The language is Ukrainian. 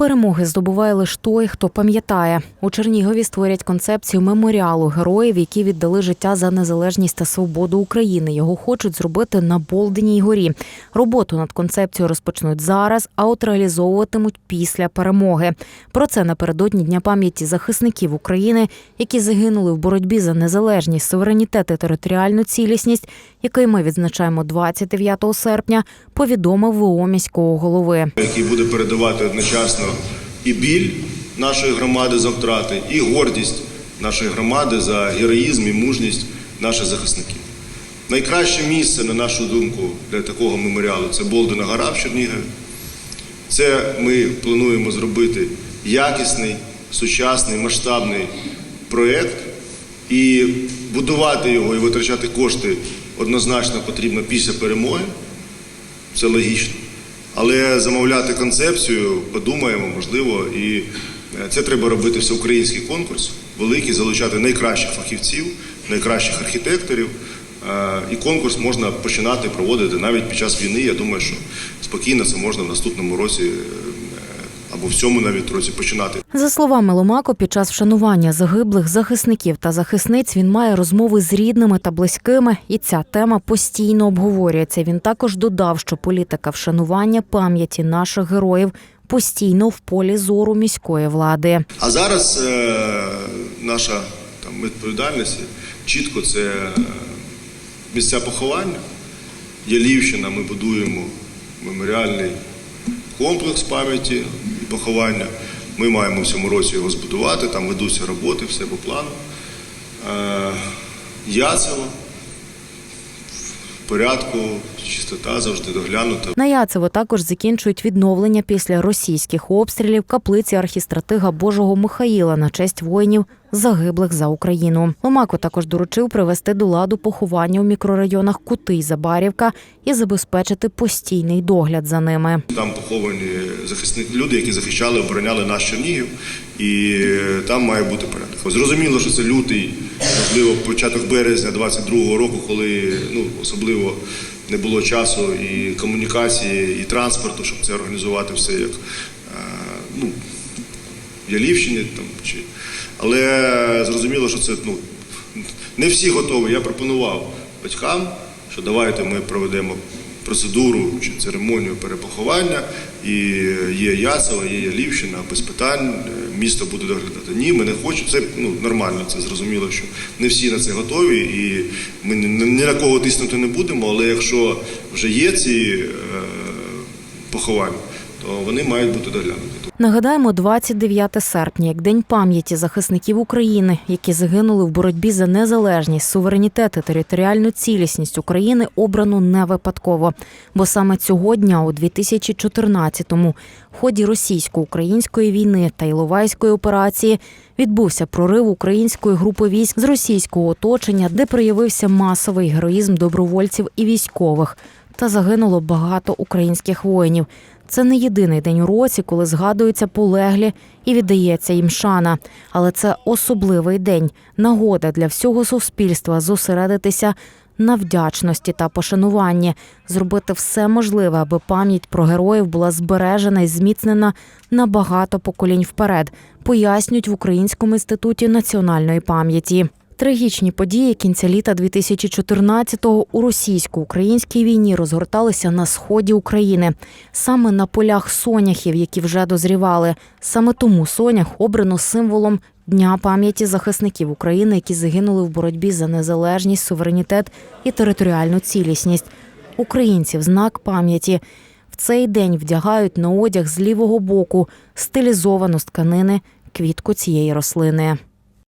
Перемоги здобуває лише той, хто пам'ятає. У Чернігові створять концепцію меморіалу героїв, які віддали життя за незалежність та свободу України. Його хочуть зробити на Болденій горі. Роботу над концепцією розпочнуть зараз, а от реалізовуватимуть після перемоги. Про це напередодні Дня пам'яті захисників України, які загинули в боротьбі за незалежність, суверенітет і територіальну цілісність, який ми відзначаємо 29 серпня, повідомив ВО міського голови. який буде передавати одночасно і біль нашої громади за втрати, і гордість нашої громади за героїзм і мужність наших захисників. Найкраще місце, на нашу думку, для такого меморіалу це Болдена гора в Чернігові. Це ми плануємо зробити якісний, сучасний, масштабний проєкт. І будувати його і витрачати кошти однозначно потрібно після перемоги. Це логічно. Але замовляти концепцію, подумаємо, можливо, і е, це треба робити всеукраїнський конкурс, великий, залучати найкращих фахівців, найкращих архітекторів. Е, І конкурс можна починати проводити навіть під час війни. Я думаю, що спокійно це можна в наступному році е, або в цьому навіть році починати. За словами Ломако, під час вшанування загиблих захисників та захисниць він має розмови з рідними та близькими, і ця тема постійно обговорюється. Він також додав, що політика вшанування пам'яті наших героїв постійно в полі зору міської влади. А зараз е, наша там відповідальність чітко це е, місця поховання. Ялівщина, ми будуємо меморіальний комплекс пам'яті поховання. Ми маємо в цьому році його збудувати, там ведуться роботи, все по плану. Е, Яцево в порядку, чистота завжди доглянута. На Яцево також закінчують відновлення після російських обстрілів каплиці архістратига Божого Михаїла на честь воїнів, загиблих за Україну. Ломако також доручив привести до ладу поховання у мікрорайонах Кути й Забарівка і забезпечити постійний догляд за ними. Там поховані захисники, люди, які захищали, обороняли наш Чернігів, і е, там має бути порядок. Зрозуміло, що це лютий, можливо, початок березня 22-го року, коли ну особливо не було часу і комунікації, і транспорту, щоб це організувати все як е, ну, в Ялівщині там чи. Але зрозуміло, що це ну, не всі готові. Я пропонував батькам, що давайте ми проведемо процедуру чи церемонію перепоховання, і є Ясова, є Ялівщина, без питань, е, місто буде доглядати. Ні, ми не хочемо. Це ну, нормально, це зрозуміло, що не всі на це готові, і ми ні, ні на кого тиснути не будемо, але якщо вже є ці е, поховання, то вони мають бути доглянуті. Нагадаємо, 29 серпня, як день пам'яті захисників України, які загинули в боротьбі за незалежність, суверенітет і територіальну цілісність України, обрано не випадково. Бо саме цього дня, у 2014-му, в ході російсько-української війни та Іловайської операції відбувся прорив української групи військ з російського оточення, де проявився масовий героїзм добровольців і військових. Та загинуло багато українських воїнів. Це не єдиний день у році, коли згадуються полеглі і віддається їм шана. Але це особливий день, нагода для всього суспільства зосередитися на вдячності та пошануванні, зробити все можливе, аби пам'ять про героїв була збережена і зміцнена на багато поколінь вперед, пояснюють в Українському інституті національної пам'яті. Трагічні події кінця літа 2014-го у російсько-українській війні розгорталися на сході України, саме на полях соняхів, які вже дозрівали. Саме тому сонях обрано символом Дня пам'яті захисників України, які загинули в боротьбі за незалежність, суверенітет і територіальну цілісність. Українців знак пам'яті. В цей день вдягають на одяг з лівого боку стилізовану з тканини квітку цієї рослини.